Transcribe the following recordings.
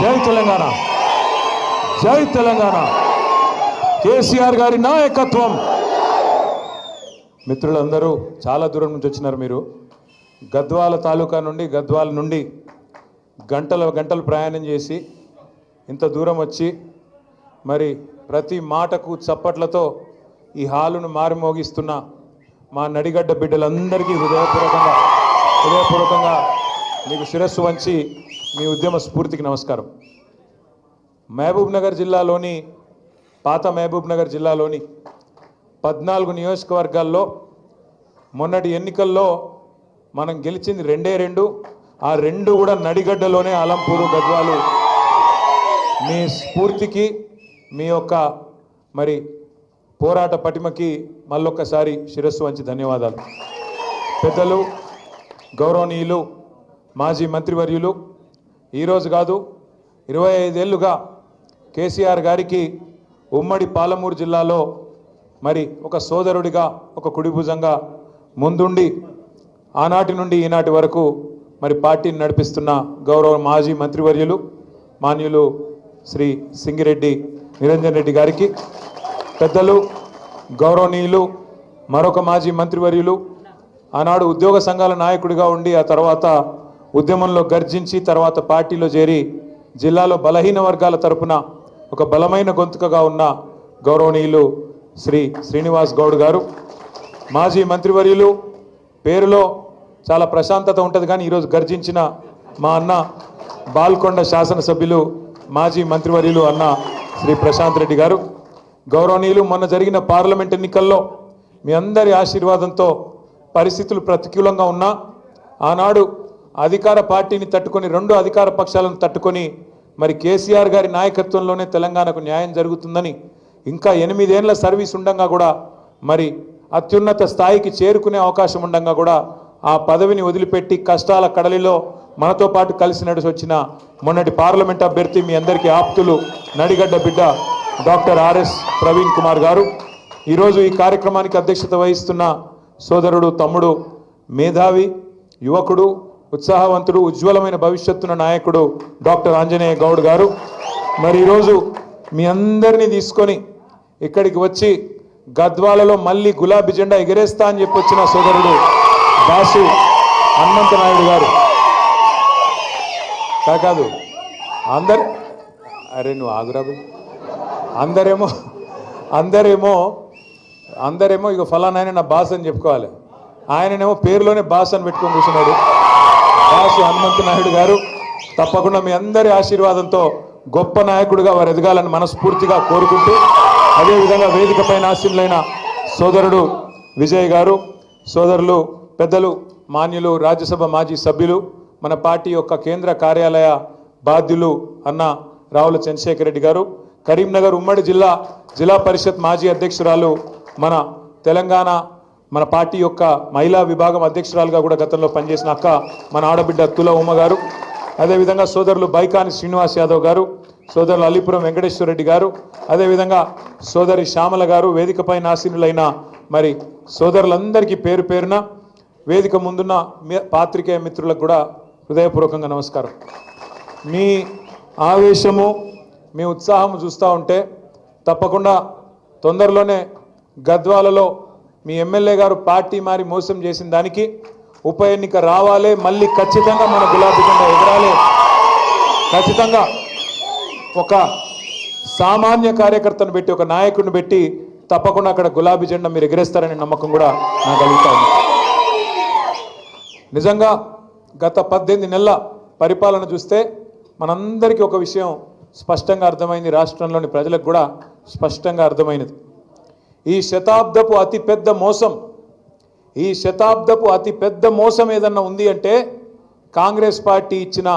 జై తెలంగాణ. జై తెలంగాణ. కేసీఆర్ గారి నాయకత్వం. మిత్రులందరూ చాలా దూరం నుంచి వచ్చినారు మీరు. గద్వాల తాలూకా నుండి గద్వాల నుండి గంటల గంటలు ప్రయాణం చేసి ఇంత దూరం వచ్చి మరి ప్రతి మాటకు చప్పట్లతో ఈ హాలును మారుమోగిస్తున్న మా నడిగడ్డ బిడ్డలందరికీ హృదయపూర్వకంగా హృదయపూర్వకంగా మీకు శిరస్సు వంచి మీ ఉద్యమ స్ఫూర్తికి నమస్కారం. మహబూబ్ నగర్ జిల్లాలోని పాత మహబూబ్ నగర్ జిల్లాలోని పద్నాలుగు నియోజకవర్గాల్లో మొన్నటి ఎన్నికల్లో మనం గెలిచింది రెండే రెండు ఆ రెండు కూడా నడిగడ్డలోనే అలంపూరు గద్వాలు. మీ స్ఫూర్తికి మీ యొక్క మరి పోరాట పటిమకి మళ్ళొక్కసారి శిరస్సు వంచి ధన్యవాదాలు. పెద్దలు గౌరవనీయులు మాజీ మంత్రివర్యులు ఈరోజు కాదు ఇరవై ఐదేళ్ళుగా కేసీఆర్ గారికి ఉమ్మడి పాలమూరు జిల్లాలో మరి ఒక సోదరుడిగా ఒక కుడిభుజంగా ముందుండి ఆనాటి నుండి ఈనాటి వరకు మరి పార్టీని నడిపిస్తున్న గౌరవ మాజీ మంత్రివర్యులు మాన్యులు శ్రీ సింగిరెడ్డి నిరంజన్ రెడ్డి గారికి పెద్దలు గౌరవనీయులు మరొక మాజీ మంత్రివర్యులు ఆనాడు ఉద్యోగ సంఘాల నాయకుడిగా ఉండి ఆ తర్వాత ఉద్యమంలో గర్జించి తర్వాత పార్టీలో చేరి జిల్లాలో బలహీన వర్గాల తరపున ఒక బలమైన గొంతుకగా ఉన్న గౌరవనీయులు శ్రీ శ్రీనివాస్ గౌడ్ గారు. మాజీ మంత్రివర్యులు పేరులో చాలా ప్రశాంతత ఉంటుంది కానీ ఈరోజు గర్జించిన మా అన్న బాల్కొండ శాసనసభ్యులు మాజీ మంత్రివర్యులు అన్న శ్రీ ప్రశాంత్ రెడ్డి గారు. గౌరవనీయులు మొన్న జరిగిన పార్లమెంట్ ఎన్నికల్లో మీ అందరి ఆశీర్వాదంతో పరిస్థితులు ప్రతికూలంగా ఉన్నా ఆనాడు అధికార పార్టీని తట్టుకొని రెండు అధికార పక్షాలను తట్టుకొని మరి కేసీఆర్ గారి నాయకత్వంలోనే తెలంగాణకు న్యాయం జరుగుతుందని ఇంకా ఎనిమిదేళ్ళ సర్వీస్ ఉండంగా కూడా మరి అత్యున్నత స్థాయికి చేరుకునే అవకాశం ఉండంగా కూడా ఆ పదవిని వదిలిపెట్టి కష్టాల కడలిలో మనతో పాటు కలిసి నడిచి వచ్చిన మొన్నటి పార్లమెంట్ అభ్యర్థి మీ అందరికీ ఆప్తులు నడిగడ్డ బిడ్డ డాక్టర్ ఆర్ఎస్ ప్రవీణ్ కుమార్ గారు. ఈరోజు ఈ కార్యక్రమానికి అధ్యక్షత వహిస్తున్న సోదరుడు తమ్ముడు మేధావి యువకుడు ఉత్సాహవంతుడు ఉజ్వలమైన భవిష్యత్తున్న నాయకుడు డాక్టర్ ఆంజనేయ గౌడ్ గారు. మరి ఈరోజు మీ అందరినీ తీసుకొని ఇక్కడికి వచ్చి గద్వాలలో మళ్ళీ గులాబీ జెండా ఎగరేస్తా అని చెప్పి వచ్చిన సోదరుడు దాసు హనుమంత నాయుడు గారు కాదు అందరు అరే నువ్వు ఆగురాబు అందరేమో అందరేమో అందరేమో ఇక ఫలానా ఆయన నా బాస్ అని చెప్పుకోవాలి. ఆయననేమో పేరులోనే బాస్ అని పెట్టుకొని కూర్చున్నాడు. కాశీ హనుమంత నాయుడు గారు తప్పకుండా మీ అందరి ఆశీర్వాదంతో గొప్ప నాయకుడిగా వారు ఎదగాలని మనస్ఫూర్తిగా కోరుకుంటూ అదేవిధంగా వేదిక పైన ఆశీనులైన సోదరుడు విజయ్ గారు సోదరులు పెద్దలు మాన్యులు రాజ్యసభ మాజీ సభ్యులు మన పార్టీ యొక్క కేంద్ర కార్యాలయ బాధ్యులు అన్న రావుల చంద్రశేఖర్ రెడ్డి గారు కరీంనగర్ ఉమ్మడి జిల్లా జిల్లా పరిషత్ మాజీ అధ్యక్షురాలు మన తెలంగాణ మన పార్టీ యొక్క మహిళా విభాగం అధ్యక్షురాలుగా కూడా గతంలో పనిచేసిన అక్క మన ఆడబిడ్డ తుల ఉమ్మ గారు అదేవిధంగా సోదరులు బైకాని శ్రీనివాస్ యాదవ్ గారు సోదరులు అలీపురం వెంకటేశ్వర రెడ్డి గారు అదేవిధంగా సోదరి శ్యామల గారు వేదికపై నాశీనులైన మరి సోదరులందరికీ పేరు పేరున వేదిక ముందున్న మీ- పాత్రికేయ మిత్రులకు కూడా హృదయపూర్వకంగా నమస్కారం. మీ ఆవేశము మీ ఉత్సాహం చూస్తూ ఉంటే తప్పకుండా తొందరలోనే గద్వాలలో మీ ఎమ్మెల్యే గారు పార్టీ మారి మోసం చేసిన దానికి ఉప ఎన్నిక రావాలి మళ్ళీ ఖచ్చితంగా మన గులాబీ జెండా ఎగరాలి. ఖచ్చితంగా ఒక సామాన్య కార్యకర్తను పెట్టి ఒక నాయకుడిని పెట్టి తప్పకుండా అక్కడ గులాబీ జెండా మీరు ఎగరేస్తారనే నమ్మకం కూడా నాకు కలుగుతా ఉంది. నిజంగా గత పద్దెనిమిది నెలల పరిపాలన చూస్తే మనందరికీ ఒక విషయం స్పష్టంగా అర్థమైంది రాష్ట్రంలోని ప్రజలకు కూడా స్పష్టంగా అర్థమైనది. ఈ శతాబ్దపు అతి పెద్ద మోసం. ఈ శతాబ్దపు అతి పెద్ద మోసం ఏదన్నా ఉంది అంటే కాంగ్రెస్ పార్టీ ఇచ్చిన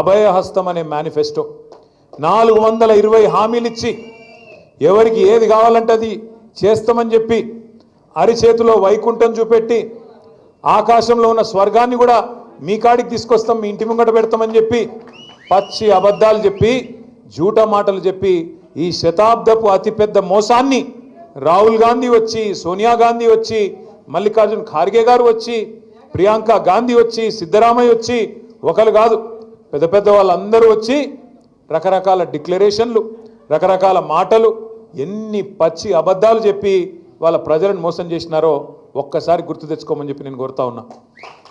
అభయహస్తం అనే మేనిఫెస్టో. నాలుగు వందల ఇరవై హామీలు ఇచ్చి ఎవరికి ఏది కావాలంటే అది చేస్తామని చెప్పి అరిచేతిలో వైకుంఠం చూపెట్టి ఆకాశంలో ఉన్న స్వర్గాన్ని కూడా మీ కాడికి తీసుకొస్తాం మీ ఇంటి ముంగట పెడతామని చెప్పి పచ్చి అబద్ధాలు చెప్పి జూట మాటలు చెప్పి ఈ శతాబ్దపు అతిపెద్ద మోసాన్ని రాహుల్ గాంధీ వచ్చి సోనియా గాంధీ వచ్చి మల్లికార్జున్ ఖార్గే గారు వచ్చి ప్రియాంక గాంధీ వచ్చి సిద్ధరామయ్య వచ్చి ఒకరు కాదు పెద్ద పెద్ద వాళ్ళందరూ వచ్చి రకరకాల డిక్లరేషన్లు రకరకాల మాటలు ఎన్ని పచ్చి అబద్ధాలు చెప్పి వాళ్ళ ప్రజలను మోసం చేసినారో ఒక్కసారి గుర్తు తెచ్చుకోమని చెప్పి నేను కోరుతా ఉన్నా.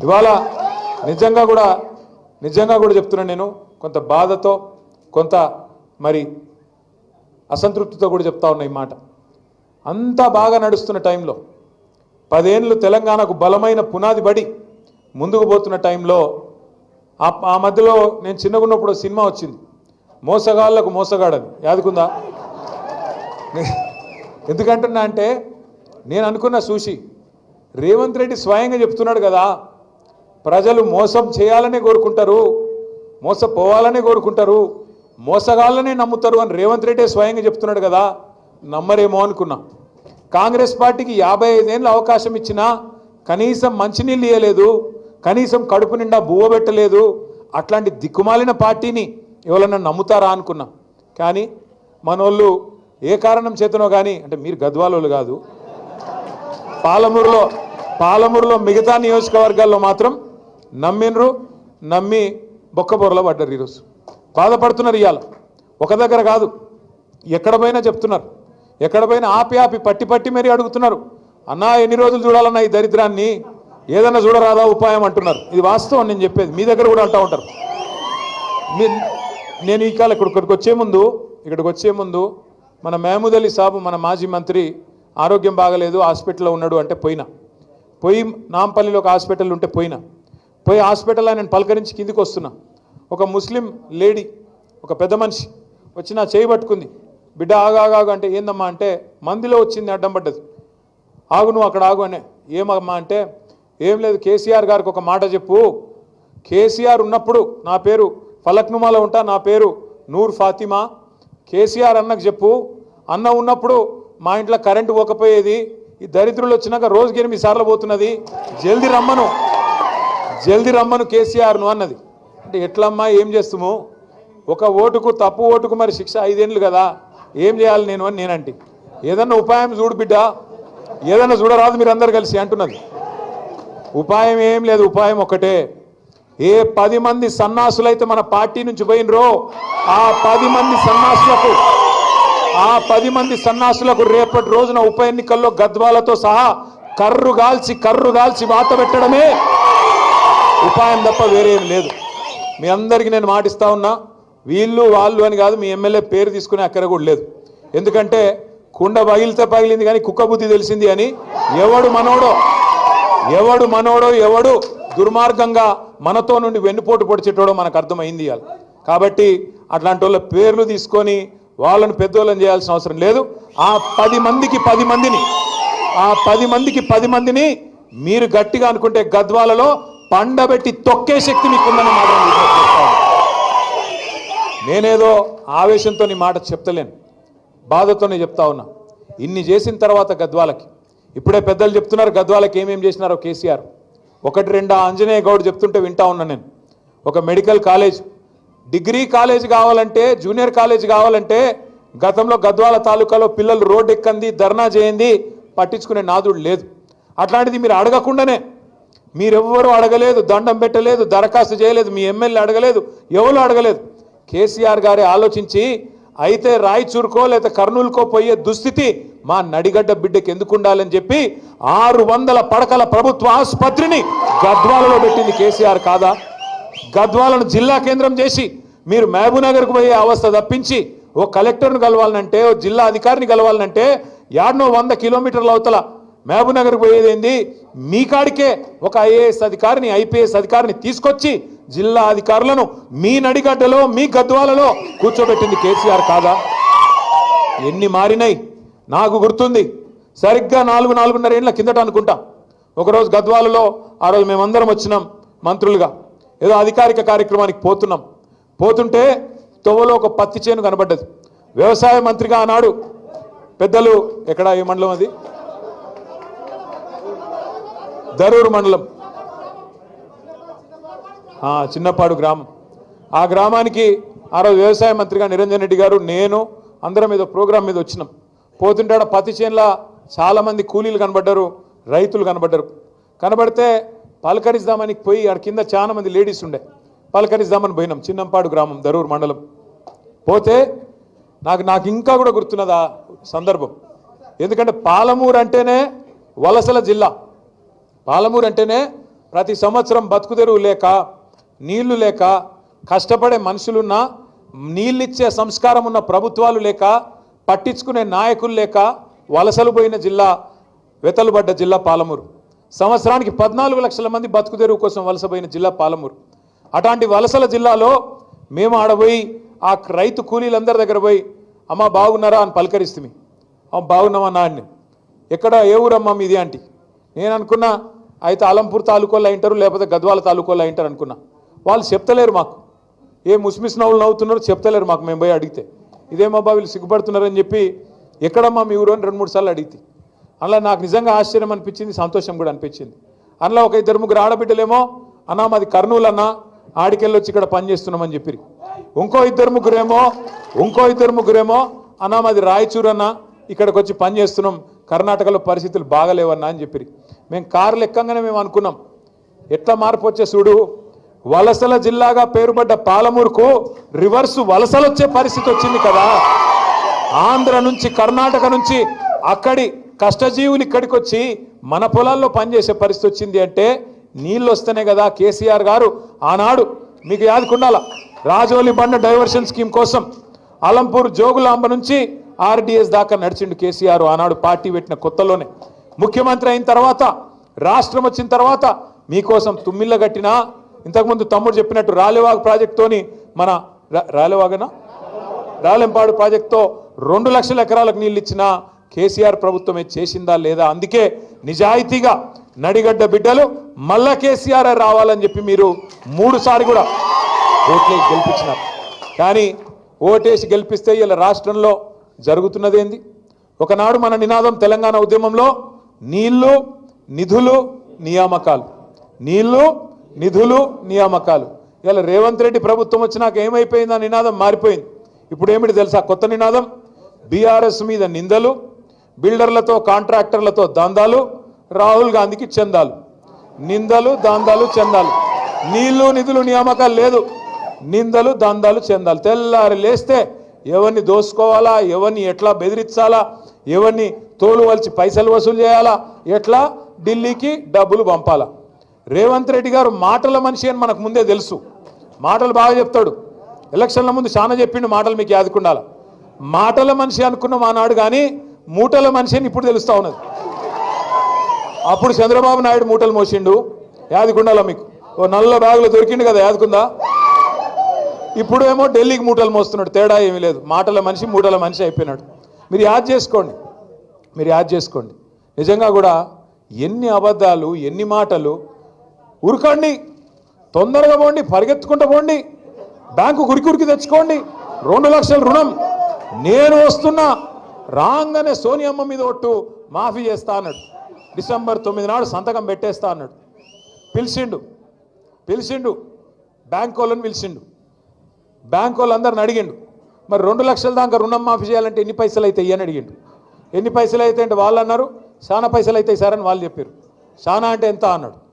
ఇవాళ నిజంగా కూడా నిజంగా కూడా చెప్తున్నాను నేను కొంత బాధతో కొంత మరి అసంతృప్తితో కూడా చెప్తా ఉన్నా ఈ మాట. అంతా బాగా నడుస్తున్న టైంలో పదేళ్ళు తెలంగాణకు బలమైన పునాది పడి ముందుకు పోతున్న టైంలో ఆ మధ్యలో నేను చిన్నగా ఉన్నప్పుడు సినిమా వచ్చింది. మోసగాళ్ళకు మోసగాడని యాదుకుందా? ఎందుకంటున్నా అంటే నేను అనుకున్న చూసి రేవంత్ రెడ్డి స్వయంగా చెప్తున్నాడు కదా ప్రజలు మోసం చేయాలనే కోరుకుంటారు మోసపోవాలనే కోరుకుంటారు మోసగాళ్ళనే నమ్ముతారు అని రేవంత్ రెడ్డి స్వయంగా చెప్తున్నాడు కదా నమ్మరేమో అనుకున్నా. కాంగ్రెస్ పార్టీకి యాభై ఐదేళ్ళు అవకాశం ఇచ్చినా కనీసం మంచినీళ్ళు ఇవ్వలేదు కనీసం కడుపు నిండా బువ్వ పెట్టలేదు అట్లాంటి దిక్కుమాలిన పార్టీని ఎవరన్నా నమ్ముతారా అనుకున్నా. కానీ మనోళ్ళు ఏ కారణం చేతనో కానీ అంటే మీరు గద్వాలోళ్ళు కాదు పాలమూరులో పాలమూరులో మిగతా నియోజకవర్గాల్లో మాత్రం నమ్మినరు నమ్మి బొక్కబొరలో పడ్డారు ఈరోజు. బాధపడుతున్నారు ఇవాళ ఒక దగ్గర కాదు ఎక్కడ పోయినా చెప్తున్నారు. ఎక్కడ పోయినా ఆపి ఆపి పట్టి పట్టి మరీ అడుగుతున్నారు. అన్నా ఎన్ని రోజులు చూడాలన్నా ఈ దరిద్రాన్ని? ఏదన్నా చూడరాదా ఉపాయం అంటున్నారు. ఇది వాస్తవం నేను చెప్పేది. మీ దగ్గర కూడా అంటూ ఉంటారు. నేను ఈ కాలం ఇక్కడ ఇక్కడికి వచ్చే ముందు ఇక్కడికి వచ్చే ముందు మన మహమూద్ అలీ సాబు మన మాజీ మంత్రి ఆరోగ్యం బాగలేదు హాస్పిటల్లో ఉన్నాడు అంటే పోయినా. పోయి నాంపల్లిలో ఒక హాస్పిటల్ ఉంటే పోయినా. పోయి హాస్పిటల్లో నేను పలకరించి కిందికి వస్తున్నా. ఒక ముస్లిం లేడీ ఒక పెద్ద మనిషి వచ్చి నా చేయి పట్టుకుంది. బిడ్డ ఆగాగాగు అంటే ఏందమ్మా అంటే మందిలో వచ్చింది అడ్డం పడ్డది. ఆగు నువ్వు అక్కడ ఆగు అనే. ఏమమ్మా అంటే ఏం లేదు కేసీఆర్ గారికి ఒక మాట చెప్పు. కేసీఆర్ ఉన్నప్పుడు నా పేరు ఫలక్నుమాలో ఉంటా నా పేరు నూర్ ఫాతిమా. కేసీఆర్ అన్నకు చెప్పు. అన్న ఉన్నప్పుడు మా ఇంట్లో కరెంటు పోకపోయేది. ఈ దరిద్రులు వచ్చినాక రోజుకి ఎనిమిది సార్లు పోతున్నది. జల్ది రమ్మను. జల్ది రమ్మను కేసీఆర్ను అన్నది. అంటే ఎట్లమ్మా ఏం చేస్తాము? ఒక ఓటుకు తప్పు ఓటుకు మరి శిక్ష ఐదేండ్లు కదా. ఏం చేయాలి నేను అని నేనంటే ఏదన్నా ఉపాయం చూడు బిడ్డ ఏదన్నా చూడరాదు మీరు అందరు కలిసి అంటున్నది. ఉపాయం ఏం లేదు ఉపాయం ఒకటే ఏ పది మంది సన్నాసులైతే మన పార్టీ నుంచి పోయినరో ఆ పది మంది సన్నాసులకు ఆ పది మంది సన్నాసులకు రేపటి రోజున ఉప ఎన్నికల్లో గద్వాలతో సహా కర్రు గాల్చి కర్రు గాల్చి వాత పెట్టడమే. ఉపాయం తప్ప వేరేం లేదు. మీ అందరికీ నేను మాటిస్తా ఉన్నా. వీళ్ళు వాళ్ళు అని కాదు మీ ఎమ్మెల్యే పేరు తీసుకునే అక్కడ కూడా లేదు. ఎందుకంటే కుండ పగిలితే పగిలింది కానీ కుక్క బుద్ధి తెలిసింది అని ఎవడు మనోడో ఎవడు మనోడో ఎవడు దుర్మార్గంగా మనతో నుండి వెన్నుపోటు పొడిచేటోడో మనకు అర్థమైంది ఇవాళ. కాబట్టి అట్లాంటి వాళ్ళ పేర్లు తీసుకొని వాళ్ళని పెద్దోళ్ళని చేయాల్సిన అవసరం లేదు. ఆ పది మందికి పది మందిని ఆ పది మందికి పది మందిని మీరు గట్టిగా అనుకుంటే గద్వాలలో పండబెట్టి తొక్కే శక్తి మీకుందని మాత్రం నేనేదో ఆవేశంతో నీ మాట చెప్తలేను. బాధతోనే చెప్తా ఉన్నా. ఇన్ని చేసిన తర్వాత గద్వాలకి. ఇప్పుడే పెద్దలు చెప్తున్నారు గద్వాలకి ఏమేం చేసినారో కేసీఆర్. ఒకటి రెండు ఆంజనేయ గౌడ్ చెప్తుంటే వింటా ఉన్నా నేను. ఒక మెడికల్ కాలేజ్. డిగ్రీ కాలేజ్ కావాలంటే జూనియర్ కాలేజ్ కావాలంటే గతంలో గద్వాల తాలూకాలో పిల్లలు రోడ్ ఎక్కంది ధర్నా చేయింది పట్టించుకునే నాదుడు లేదు. అట్లాంటిది మీరు అడగకుండానే. మీరెవ్వరూ అడగలేదు దండం పెట్టలేదు దరఖాస్తు చేయలేదు మీ ఎమ్మెల్యే అడగలేదు ఎవరు అడగలేదు. కేసీఆర్ గారే ఆలోచించి అయితే రాయచూర్కో లేదా కర్నూలుకో పోయే దుస్థితి మా నడిగడ్డ బిడ్డకి ఎందుకు ఉండాలని చెప్పి ఆరు వందల పడకల ప్రభుత్వ ఆసుపత్రిని గద్వాలలో పెట్టింది కేసీఆర్ కాదా? గద్వాలను జిల్లా కేంద్రం చేసి మీరు మహబూబ్నగర్కు పోయే అవస్థ తప్పించి ఓ కలెక్టర్ను కలవాలనంటే ఓ జిల్లా అధికారిని కలవాలనంటే యాడనో వంద కిలోమీటర్ల అవతల మహబూబ్నగర్కి పోయేదేంది మీ కాడికే ఒక ఐఏఎస్ అధికారిని ఐపీఎస్ అధికారిని తీసుకొచ్చి జిల్లా అధికారులను మీ నడిగడ్డలో మీ గద్వాలలో కూర్చోబెట్టింది కేసీఆర్ కాదా? ఎన్ని మారినాయి? నాకు గుర్తుంది. సరిగ్గా నాలుగు నాలుగున్నర ఏళ్ళ కిందట అనుకుంటా. ఒకరోజు గద్వాలలో ఆ రోజు మేమందరం వచ్చినాం మంత్రులుగా. ఏదో అధికారిక కార్యక్రమానికి పోతున్నాం. పోతుంటే తొవ్వలో ఒక పత్తి చేను కనబడ్డది. వ్యవసాయ మంత్రిగా ఆనాడు. పెద్దలు ఎక్కడ ఏ మండలం అది? దరూరు మండలం. చిన్నపాడు గ్రామం. ఆ గ్రామానికి ఆ రోజు వ్యవసాయ మంత్రిగా నిరంజన్ రెడ్డి గారు నేను అందరం మీద ప్రోగ్రాం మీద వచ్చినాం. పోతుంటే ఆడ పత్తి చేనుల చాలామంది కూలీలు కనబడ్డారు రైతులు కనబడ్డారు. కనబడితే పలకరిద్దామని పోయి ఆడ కింద చాలా మంది లేడీస్ ఉండే. పలకరిద్దామని పోయినాం చిన్నంపాడు గ్రామం దరూరు మండలం. పోతే నాకు నాకు ఇంకా కూడా గుర్తున్నదా సందర్భం. ఎందుకంటే పాలమూరు అంటేనే వలసల జిల్లా. పాలమూరు అంటేనే ప్రతి సంవత్సరం బతుకుదెరువు లేక నీళ్ళు లేక కష్టపడే మనుషులున్నా నీళ్ళిచ్చే సంస్కారం ఉన్న ప్రభుత్వాలు లేక పట్టించుకునే నాయకులు లేక వలసలు పోయిన జిల్లా వెతలుబడ్డ జిల్లా పాలమూరు. సంవత్సరానికి పద్నాలుగు లక్షల మంది బతుకుదెరువు కోసం వలసపోయిన జిల్లా పాలమూరు. అట్లాంటి వలసల జిల్లాలో మేము ఆడపోయి ఆ రైతు కూలీలందరి దగ్గర పోయి అమ్మ బాగున్నారా? అని పలకరిస్తుంది అమ్మ బాగున్నామన్నా ఎక్కడ ఏ ఊరమ్మా మీది? ఆంటీ నేను అనుకున్నా అయితే అలంపూర్ తాలూకోలో అయింటారు లేకపోతే గద్వాల తాలూకోలో అయింటారు అనుకున్నా. వాళ్ళు చెప్తలేరు మాకు. ఏ ముస్మిస్ నవ్వులు నవ్వుతున్నారో చెప్తలేరు మాకు మేము పోయి అడిగితే. ఇదేమబ్బా వీళ్ళు సిగ్గుపడుతున్నారని చెప్పి ఎక్కడమ్మా మీ ఊరు అని రెండు మూడు సార్లు అడిగితే. అలా నాకు నిజంగా ఆశ్చర్యం అనిపించింది సంతోషం కూడా అనిపించింది. అందులో ఒక ఇద్దరు ముగ్గురు ఆడబిడ్డలేమో అన్నా మాది కర్నూలు అన్న ఆడికెళ్ళి వచ్చి ఇక్కడ పని చేస్తున్నామని చెప్పిరి ఇంకో ఇద్దరు ముగ్గురేమో ఇంకో ఇద్దరు ముగ్గురేమో అన్నా మాది రాయచూరు అన్న ఇక్కడికి వచ్చి పని చేస్తున్నాం కర్ణాటకలో పరిస్థితులు బాగలేవన్నా అని చెప్పిరి మేము కార్లు ఎక్కంగానే మేము అనుకున్నాం. ఎట్లా మార్పు వచ్చే చూడు వలసల జిల్లాగా పేరుపడ్డ పాలమూరుకు రివర్స్ వలసలు వచ్చే పరిస్థితి వచ్చింది కదా. ఆంధ్ర నుంచి కర్ణాటక నుంచి అక్కడి కష్టజీవులు ఇక్కడికి వచ్చి మన పొలాల్లో పనిచేసే పరిస్థితి వచ్చింది అంటే నీళ్ళు వస్తేనే కదా కేసీఆర్ గారు ఆనాడు మీకు యాదకుండాల రాజోలి బండ డైవర్షన్ స్కీమ్ కోసం అలంపూర్ జోగులాంబ నుంచి ఆర్డీఎస్ దాకా నడిచిండు కేసీఆర్ ఆనాడు పార్టీ పెట్టిన కొత్తలోనే. ముఖ్యమంత్రి అయిన తర్వాత రాష్ట్రం వచ్చిన తర్వాత మీకోసం తుమ్మిళ్ళ కట్టినా ఇంతకుముందు తమ్ముడు చెప్పినట్టు రాలివాగ్ ప్రాజెక్టుతోని మన రా- రాలేవాగనా? రాలెంపాడు ప్రాజెక్టుతో రెండు లక్షల ఎకరాలకు నీళ్ళు ఇచ్చిన కేసీఆర్ ప్రభుత్వమే చేసిందా లేదా? అందుకే నిజాయితీగా నడిగడ్డ బిడ్డలు మళ్ళా కేసీఆర్ రావాలని చెప్పి మీరు మూడుసార్లు కూడా ఓట్లేసి గెలిపించినారు. కానీ ఓటేసి గెలిపిస్తే ఇలా రాష్ట్రంలో జరుగుతున్నదేంది ఒకనాడు మన నినాదం తెలంగాణ ఉద్యమంలో నీళ్ళు నిధులు నియామకాలు. నీళ్ళు నిధులు నియామకాలు. ఇలా రేవంత్ రెడ్డి ప్రభుత్వం వచ్చినాక ఏమైపోయింది? ఆ నినాదం మారిపోయింది. ఇప్పుడు ఏమిటి తెలుసా? కొత్త నినాదం? బీఆర్ఎస్ మీద నిందలు బిల్డర్లతో కాంట్రాక్టర్లతో దందాలు రాహుల్ గాంధీకి చందాలు. నిందలు దాందాలు చందాలు. నీళ్ళు నిధులు నియామకాలు లేదు. నిందలు దందాలు చందాలు. తెల్లారి లేస్తే ఎవరిని దోసుకోవాలా? ఎవరిని ఎట్లా బెదిరించాలా? ఎవరిని తోలు వలిచి పైసలు వసూలు చేయాలా? ఎట్లా? ఢిల్లీకి డబ్బులు పంపాలా? రేవంత్ రెడ్డి గారు మాటల మనిషి అని మనకు ముందే తెలుసు. మాటలు బాగా చెప్తాడు. ఎలక్షన్ల ముందు చాలా చెప్పిండు మాటలు మీకు యాదుకుండాల. మాటల మనిషి అనుకున్నాం ఆనాడు కానీ మూటల మనిషి అని ఇప్పుడు తెలుస్తా ఉన్నది. అప్పుడు చంద్రబాబు నాయుడు మూటలు మోసిండు. యాదికుండాలా మీకు. ఓ నల్ల బ్యాగులో దొరికిండు కదా యాదుకుందా? ఇప్పుడు ఏమో ఢిల్లీకి మూటలు మోస్తున్నాడు. తేడా ఏమీ లేదు. మాటల మనిషి మూటల మనిషి అయిపోయినాడు. మీరు యాద్ చేసుకోండి. మీరు యాద్ చేసుకోండి. నిజంగా కూడా ఎన్ని అబద్ధాలు ఎన్ని మాటలు ఉరకండి తొందరగా పోండి పరిగెత్తుకుంటూ పోండి బ్యాంకు గురికి ఉరికి తెచ్చుకోండి. రెండు లక్షల రుణం. నేను వస్తున్నా రాగానే సోనియమ్మ మీద ఒట్టు మాఫీ చేస్తా అన్నాడు. డిసెంబర్ తొమ్మిది నాడు సంతకం పెట్టేస్తా అన్నాడు. పిలిచిండు పిలిచిండు బ్యాంక్ వాళ్ళని పిలిచిండు. బ్యాంక్ వాళ్ళందరిని అడిగిండు. మరి రెండు లక్షల దాకా రుణం మాఫీ చేయాలంటే ఎన్ని పైసలు అవుతాయి అని అడిగిండు. ఎన్ని పైసలు అయితే అంటే వాళ్ళు అన్నారు చాలా పైసలు అవుతాయి సార్ అని వాళ్ళు చెప్పారు. చాలా అంటే ఎంత అన్నాడు.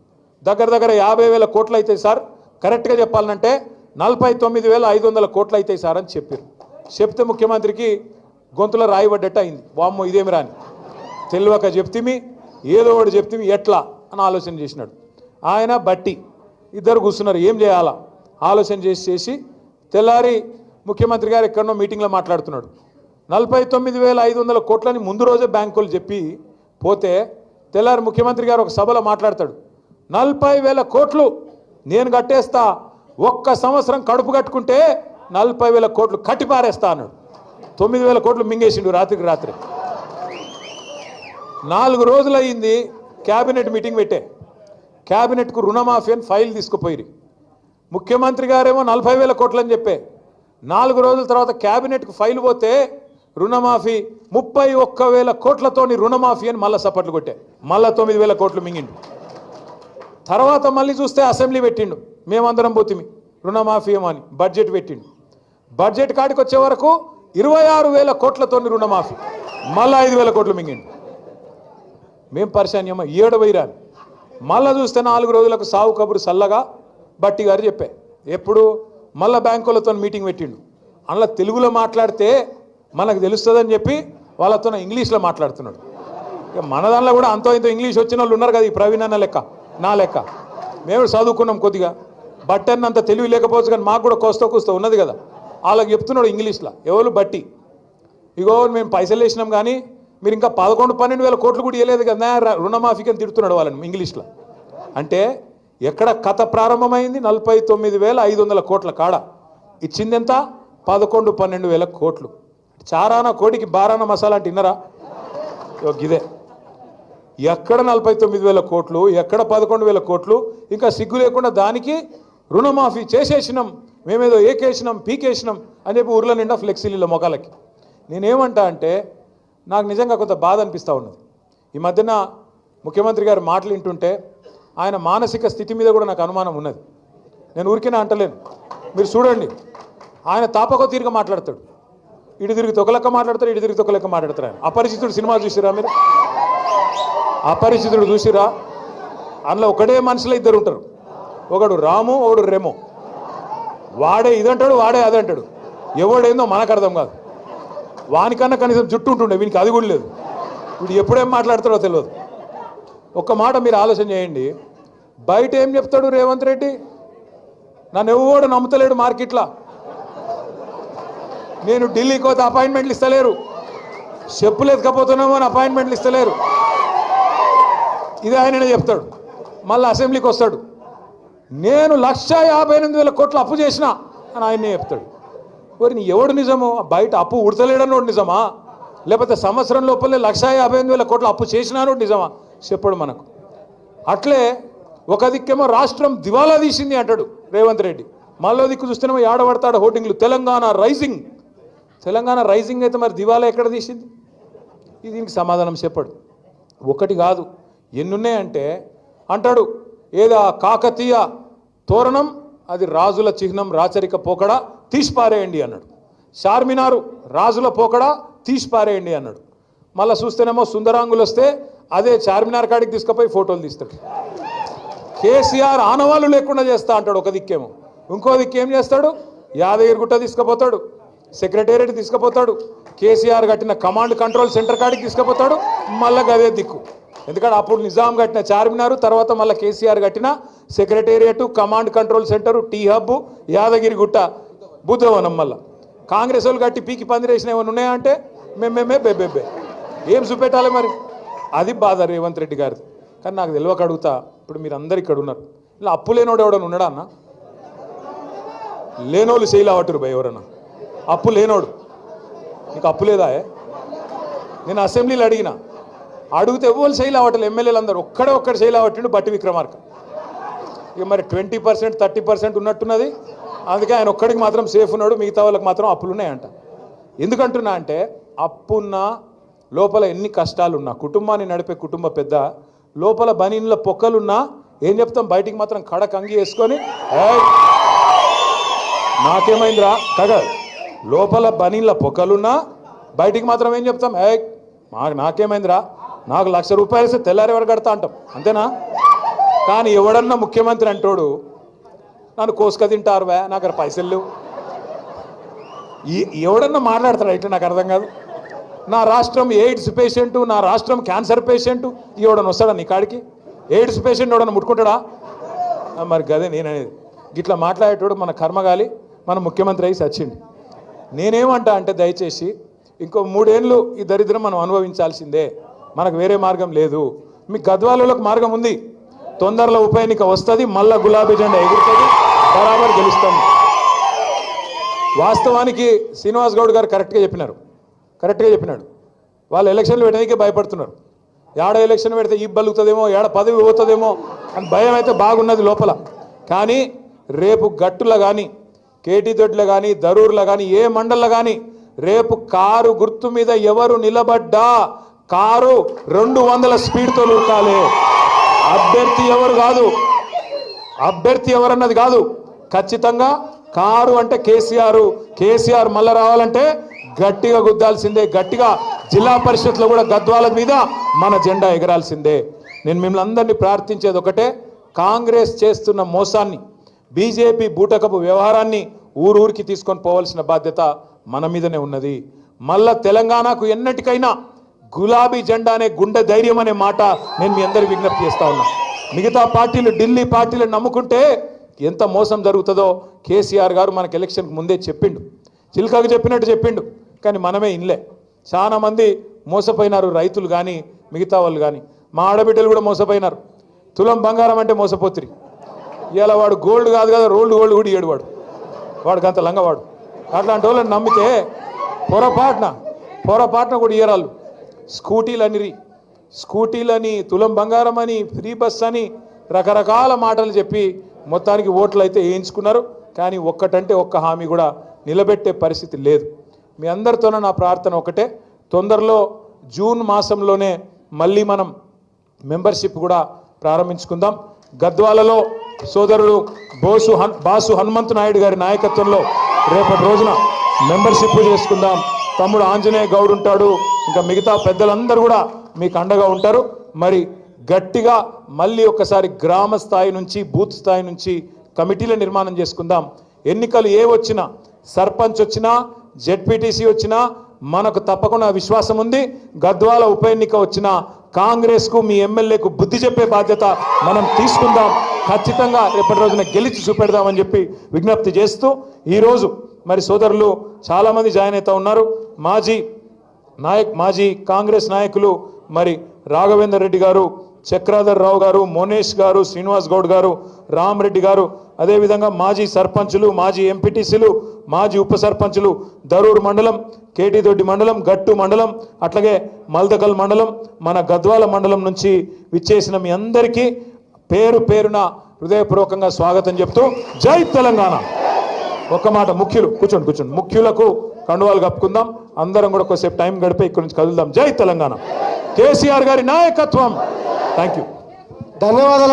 దగ్గర దగ్గర యాభై వేల కోట్లు అవుతాయి సార్ కరెక్ట్గా చెప్పాలంటే నలభై తొమ్మిది వేల ఐదు వందల కోట్లు అవుతాయి సార్ అని చెప్పారు. చెప్తే ముఖ్యమంత్రికి గొంతులో రాయబడ్డట్టు అయింది. వామ్మో ఇదేమి రాని. తెలియక చెప్తిమి ఏదో ఒకటి చెప్తిమి ఎట్లా అని ఆలోచన చేసినాడు. ఆయన బట్టి ఇద్దరు కూర్చున్నారు. ఏం చేయాలా? ఆలోచన చేసి చేసి తెల్లారి ముఖ్యమంత్రి గారు ఎక్కడనో మీటింగ్లో మాట్లాడుతున్నాడు. నలభై తొమ్మిది వేల ఐదు వందల కోట్లని ముందు రోజే బ్యాంకులు చెప్పి పోతే తెల్లారి ముఖ్యమంత్రి గారు ఒక సభలో మాట్లాడతాడు. నలభై వేల కోట్లు నేను కట్టేస్తా. ఒక్క సంవత్సరం కడుపు కట్టుకుంటే నలభై వేల కోట్లు కట్టి పారేస్తా అన్నాడు. తొమ్మిది వేల కోట్లు మింగేసిండు రాత్రికి రాత్రి. నాలుగు రోజులు అయింది క్యాబినెట్ మీటింగ్ పెట్టే. క్యాబినెట్కు రుణమాఫీ అని ఫైల్ తీసుకుపోయిరి ముఖ్యమంత్రి గారేమో నలభై వేల కోట్లు అని చెప్పే. నాలుగు రోజుల తర్వాత క్యాబినెట్కు ఫైల్ పోతే రుణమాఫీ ముప్పై ఒక్క వేల కోట్లతోని రుణమాఫీ అని మళ్ళీ సపట్లు కొట్టే. మళ్ళీ తొమ్మిది వేల కోట్లు మింగిండు. తర్వాత మళ్ళీ చూస్తే అసెంబ్లీ పెట్టిండు. మేమందరం పోతిమి. రుణమాఫీ ఏమో అని బడ్జెట్ పెట్టిండు. బడ్జెట్ కాడికి వచ్చే వరకు ఇరవై ఆరు వేల కోట్లతోని రుణమాఫీ. మళ్ళీ ఐదు వేల కోట్లు మింగిండు. మేం పరిశాన్యమ్మ ఏడు వైరాలు మళ్ళీ చూస్తే నాలుగు రోజులకు సావు కబురు సల్లగా బట్టి గారు చెప్పే. ఎప్పుడు? మళ్ళా బ్యాంకులతో మీటింగ్ పెట్టిండు. అందులో తెలుగులో మాట్లాడితే మనకు తెలుస్తుందని చెప్పి వాళ్ళతో ఇంగ్లీష్లో మాట్లాడుతున్నాడు. ఇక మన దానిలో కూడా అంతో ఇంతో ఇంగ్లీష్ వచ్చిన వాళ్ళు ఉన్నారు కదా ఈ ప్రవీణ్ అన్న లెక్క. నా లెక్క. మేము చదువుకున్నాం కొద్దిగా. బట్టన్ అంత తెలివి లేకపోవచ్చు కానీ మాకు కూడా కోస్తో కూస్తో ఉన్నది కదా. వాళ్ళకి చెప్తున్నాడు ఇంగ్లీష్లో. ఎవరు? బట్టి. ఇగో మేము పైసలు వేసినాం కానీ మీరు ఇంకా పదకొండు పన్నెండు వేల కోట్లు కూడా ఇవ్వలేదు కదా. రుణమాఫీకి అని తిడుతున్నాడు వాళ్ళని ఇంగ్లీష్లో. అంటే ఎక్కడ కథ ప్రారంభమైంది? నలభై తొమ్మిది వేల ఐదు వందల కోట్ల కాడ. ఇచ్చింది ఎంత పదకొండు పన్నెండు వేల కోట్లు. చారాన కోడికి బారాన మసాలా అంటే విన్నరా ఇదే ఎక్కడ నలభై తొమ్మిది వేల కోట్లు ఎక్కడ పదకొండు వేల కోట్లు ఇంకా సిగ్గు లేకుండా దానికి రుణమాఫీ చేసేసినాం. మేమేదో ఏకేసినాం పీకేసినాం అని చెప్పి ఊర్ల నిండా ఫ్లెక్సీల మొఖాలకి నేనేమంటా అంటే నాకు నిజంగా కొంత బాధ అనిపిస్తూ ఉన్నది. ఈ మధ్యన ముఖ్యమంత్రి గారు మాటలు వింటుంటే ఆయన మానసిక స్థితి మీద కూడా నాకు అనుమానం ఉన్నది. నేను ఊరికేనా అంటలేను. మీరు చూడండి ఆయన తాపకో తీరుగా మాట్లాడతాడు. ఇటు తిరిగి తొకలక్క మాట్లాడతాడు ఇటు తిరిగి తొకలక్క మాట్లాడతాడు ఆయన. అపరిచితుడు సినిమా చూసిరా మీరు? అపరిచితుడు చూసిరా? అందులో ఒకటే మనుషులు ఇద్దరు ఉంటారు. ఒకడు రాము ఒకడు రేమో. వాడే ఇదంటాడు వాడే అదంటాడు. ఎవడేందో మనకు అర్థం కాదు. వానికన్నా కనీసం జుట్టు ఉంటుండే వీనికి అది కూడా లేదు. వీడు ఎప్పుడేం మాట్లాడతాడో తెలియదు. ఒక్క మాట మీరు ఆలోచన చేయండి. బయట ఏం చెప్తాడు రేవంత్ రెడ్డి? నన్ను ఎవడు నమ్ముతలేడు మార్కెట్లో. నేను ఢిల్లీకి పోతే అపాయింట్మెంట్లు ఇస్తలేరు. చెప్పులు ఎత్తుకపోతున్నామో అని అపాయింట్మెంట్లు ఇస్తలేరు. ఇది ఆయననే చెప్తాడు. మళ్ళీ అసెంబ్లీకి వస్తాడు. నేను లక్ష యాభై ఎనిమిది వేల కోట్లు అప్పు చేసిన అని ఆయన్నే చెప్తాడు. మరి నీ ఎవడు నిజము? బయట అప్పు ఉడతలేడన్నోడు నిజమా? లేకపోతే సంవత్సరం లోపలే లక్ష యాభై ఎనిమిది వేల కోట్లు అప్పు చేసినానోడు నిజమా? చెప్పడు మనకు. అట్లే ఒక దిక్కేమో రాష్ట్రం దివాలా తీసింది అంటాడు రేవంత్ రెడ్డి. మళ్ళీ దిక్కు చూస్తేనేమో ఏడబడతాడు హోర్డింగ్లు? తెలంగాణ రైజింగ్. తెలంగాణ రైజింగ్ అయితే మరి దివాలా ఎక్కడ తీసింది? ఇది దీనికి సమాధానం చెప్పడు. ఒకటి కాదు. ఎన్నున్నాయంటే అంటాడు ఏదా కాకతీయ తోరణం అది రాజుల చిహ్నం రాచరిక పోకడ తీసిపారేయండి అన్నాడు. చార్మినారు రాజుల పోకడ తీసిపారేయండి అన్నాడు. మళ్ళీ చూస్తేనేమో సుందరాంగులు వస్తే అదే చార్మినార్ కాడికి తీసుకుపోయి ఫోటోలు తీస్తాడు కేసీఆర్ ఆనవాళ్ళు లేకుండా చేస్తా అంటాడు ఒక దిక్కేమో. ఇంకో దిక్కు ఏం చేస్తాడు? యాదగిరి గుట్ట తీసుకుపోతాడు సెక్రటేరియట్ తీసుకుపోతాడు కేసీఆర్ కట్టిన కమాండ్ కంట్రోల్ సెంటర్ కాడికి తీసుకుపోతాడు మళ్ళీ అదే దిక్కు. ఎందుకంటే అప్పుడు నిజాం కట్టిన చార్మినారు తర్వాత మళ్ళీ కేసీఆర్ కట్టిన secretariat command control centre T hub Yadagiri Gutta Buddhavanam మళ్ళా. కాంగ్రెస్ వాళ్ళు కట్టి పీకి పందిరేసిన ఏమైనా ఉన్నాయా అంటే మేమేమే బెబ్బెబ్బే ఏం చూపెట్టాలి మరి? అది బాధ రేవంత్ రెడ్డి గారిది. కానీ నాకు తెలియక అడుగుతా ఇప్పుడు మీరు అందరు ఇక్కడ ఉన్నారు. ఇలా అప్పు లేనోడు ఎవడన్నా ఉన్నాడా అన్న? లేనోళ్ళు చేయలేవట్టురు భయ ఎవరన్నా? అప్పు లేనోడు. నీకు అప్పు లేదా ఏ? నేను అసెంబ్లీలో అడిగినా. అడిగితే ఎవరు చేయలేవట్టలు ఎమ్మెల్యేలు అందరు ఒక్కడే ఒక్కడు చేయలేవట్టిండు బట్టి విక్రమార్క. ఇక మరి ట్వంటీ పర్సెంట్ థర్టీ పర్సెంట్ ఉన్నట్టున్నది. అందుకే ఆయన ఒక్కడికి మాత్రం సేఫ్ ఉన్నాడు. మిగతా వాళ్ళకి మాత్రం అప్పులు ఉన్నాయంట ఎందుకంటున్నా అంటే అప్పున్న లోపల ఎన్ని కష్టాలు ఉన్నా కుటుంబాన్ని నడిపే కుటుంబ పెద్ద లోపల బనీన్ల పొక్కలున్నా ఏం చెప్తాం? బయటికి మాత్రం కడక అంగి వేసుకొని నాకేమైందిరా? కగ. లోపల బనీన్ల పొక్కలున్నా బయటికి మాత్రం ఏం చెప్తాం? ఏ మాకు నాకేమైందిరా? నాకు లక్ష రూపాయలు ఇస్తే తెల్లారి కడతా అంటాం. అంతేనా? కానీ ఎవడన్నా ముఖ్యమంత్రి అంటాడు నన్ను కోసుక తింటారు వే నాకు పైసలు లేవు. ఈ- ఎవడన్నా మాట్లాడతాడు? ఇట్లా నాకు అర్థం కాదు. నా రాష్ట్రం ఎయిడ్స్ పేషెంట్ నా రాష్ట్రం క్యాన్సర్ పేషెంట్ ఎవడని వస్తాడా నీ కాడికి? ఎయిడ్స్ పేషెంట్ ఎవడన్నా ముట్టుకుంటాడా? మరి గదే నేననేది. గిట్లా మాట్లాడేటోడు మన కర్మగాలి మన ముఖ్యమంత్రి అయి సచ్చింది నేనేమంటా అంటే దయచేసి ఇంకో మూడేళ్ళు ఈ దరిద్రం మనం అనుభవించాల్సిందే. మనకు వేరే మార్గం లేదు. మీ గద్వాలలోకి మార్గం ఉంది. తొందరలో ఉప ఎన్నిక వస్తుంది మళ్ళా గులాబీ జెండా ఎగురుతుంది బరాబర్ గెలుస్తాం. వాస్తవానికి శ్రీనివాస్ గౌడ్ గారు కరెక్ట్గా చెప్పినారు. కరెక్ట్గా చెప్పినాడు. వాళ్ళు ఎలక్షన్లు పెట్టడానికి భయపడుతున్నారు. ఏడ ఎలక్షన్ పెడితే ఈ బలుగుతుందేమో ఏడ పదవి పోతుందేమో అని భయం అయితే బాగున్నది లోపల. కానీ రేపు గట్టులో కానీ కేటీదొడ్లో కానీ దరూర్లో కానీ ఏ మండల్లో కానీ రేపు కారు గుర్తు మీద ఎవరు నిలబడ్డా కారు రెండు వందల స్పీడ్తో ఉరకాలి. అభ్యర్థి ఎవరు కాదు? అభ్యర్థి ఎవరన్నది కాదు. ఖచ్చితంగా కారు అంటే కేసీఆర్. కేసీఆర్ మళ్ళీ రావాలంటే గట్టిగా గుద్దాల్సిందే. గట్టిగా జిల్లా పరిషత్లో కూడా గద్వాల మీద మన జెండా ఎగరాల్సిందే. నేను మిమ్మల్ని అందరినీ ప్రార్థించేది ఒకటే కాంగ్రెస్ చేస్తున్న మోసాన్ని బీజేపీ బూటకపు వ్యవహారాన్ని ఊరూరికి తీసుకొని పోవాల్సిన బాధ్యత మన మీదనే ఉన్నది. మళ్ళా తెలంగాణకు ఎన్నటికైనా గులాబీ జెండా అనే గుండె ధైర్యం అనే మాట నేను మీ అందరికి విజ్ఞప్తి చేస్తా ఉన్నా. మిగతా పార్టీలు ఢిల్లీ పార్టీలు నమ్ముకుంటే ఎంత మోసం జరుగుతుందో కేసీఆర్ గారు మనకు ఎలక్షన్కి ముందే చెప్పిండు. చిల్కాకు చెప్పినట్టు చెప్పిండు. కానీ మనమే ఇన్లే. చాలామంది మోసపోయినారు రైతులు కానీ మిగతా వాళ్ళు కానీ మా ఆడబిడ్డలు కూడా మోసపోయినారు. తులం బంగారం అంటే మోసపోతురి ఇలా వాడు గోల్డ్ కాదు కదా రోల్డ్ గోల్డ్ కూడా ఇయ్యడు వాడు. వాడికి అంత లంగవాడు. అట్లాంటి వాళ్ళని నమ్మితే పొరపాటున పొరపాటున కూడా ఇయ్యరాళ్ళు. స్కూటీలు అనిరి స్కూటీలని తులం బంగారం అని ఫ్రీ బస్ అని రకరకాల మాటలు చెప్పి మొత్తానికి ఓట్లు అయితే వేయించుకున్నారు. కానీ ఒక్కటంటే ఒక్క హామీ కూడా నిలబెట్టే పరిస్థితి లేదు. మీ అందరితోనే నా ప్రార్థన ఒకటే. తొందరలో జూన్ మాసంలోనే మళ్ళీ మనం మెంబర్షిప్ కూడా ప్రారంభించుకుందాం. గద్వాలలో సోదరుడు బోసు హన్ బాసు హనుమంతు నాయుడు గారి నాయకత్వంలో రేపటి రోజున మెంబర్షిప్ చేసుకుందాం. తమ్ముడు ఆంజనేయ గౌడ్ ఉంటాడు. ఇంకా మిగతా పెద్దలందరూ కూడా మీకు అండగా ఉంటారు. మరి గట్టిగా మళ్ళీ ఒకసారి గ్రామ స్థాయి నుంచి బూత్ స్థాయి నుంచి కమిటీల నిర్మాణం చేసుకుందాం. ఎన్నికలు ఏ వచ్చినా సర్పంచ్ వచ్చినా జెడ్పీటీసీ వచ్చినా మనకు తప్పకుండా విశ్వాసం ఉంది. గద్వాల ఉప ఎన్నిక వచ్చినా కాంగ్రెస్కు మీ ఎమ్మెల్యేకు బుద్ధి చెప్పే బాధ్యత మనం తీసుకుందాం. ఖచ్చితంగా రేపటి రోజున గెలిచి చూపెడదామని చెప్పి విజ్ఞప్తి చేస్తూ ఈరోజు మరి సోదరులు చాలామంది జాయిన్ అవుతా ఉన్నారు. మాజీ నాయక్ మాజీ కాంగ్రెస్ నాయకులు మరి రాఘవేందర్ రెడ్డి గారు చక్రాధర్ రావు గారు మోనేష్ గారు శ్రీనివాస్ గౌడ్ గారు రామరెడ్డి గారు అదేవిధంగా మాజీ సర్పంచులు మాజీ ఎంపీటీసీలు మాజీ ఉప సర్పంచులు దరూర్ మండలం కేటీదొడ్డి మండలం గట్టు మండలం అట్లాగే మల్దకల్ మండలం మన గద్వాల మండలం నుంచి విచ్చేసిన మీ అందరికీ పేరు పేరున హృదయపూర్వకంగా స్వాగతం చెప్తూ జై తెలంగాణ. ఒక్క మాట ముఖ్యులు కూర్చోండి కూర్చోండి. ముఖ్యులకు కండువాలు కప్పుకుందాం. అందరం కూడా ఒకసేపు టైం గడిపే ఇక్కడి నుంచి కదులుదాం. జై తెలంగాణ. కేసీఆర్ గారి నాయకత్వం. థ్యాంక్ యూ ధన్యవాదాలు